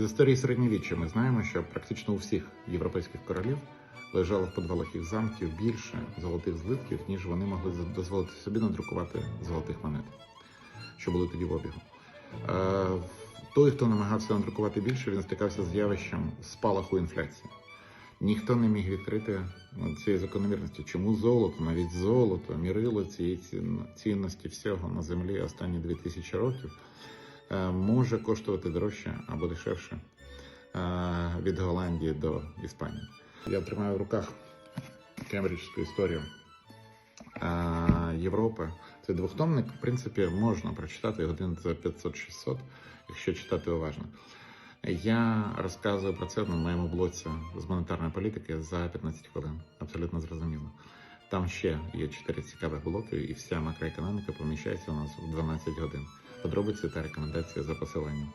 З історії середньовіччя ми знаємо, що практично у всіх європейських королів лежало в підвалах їх замків більше золотих злитків, ніж вони могли дозволити собі надрукувати золотих монет, що були тоді в обігу. Е, Той, хто намагався надрукувати більше, він стикався з явищем спалаху інфляції. Ніхто не міг відкрити ну, цієї закономірності. Чому золото, навіть золото, мірило цієї цінності всього на землі останні 2000 років, може коштувати дорожче або дешевше е, від Голландії до Іспанії. Я тримаю в руках Кембриджську історію е, Європи. Це двохтомник, в принципі, можна прочитати годин за 500-600, якщо читати уважно. Я розказую про це на моєму блоці з монетарної політики за 15 хвилин. Абсолютно зрозуміло. Там ще є 4 цікавих блоки, і вся макроекономіка поміщається у нас в 12 годин. Подробиці та рекомендації за посиланням.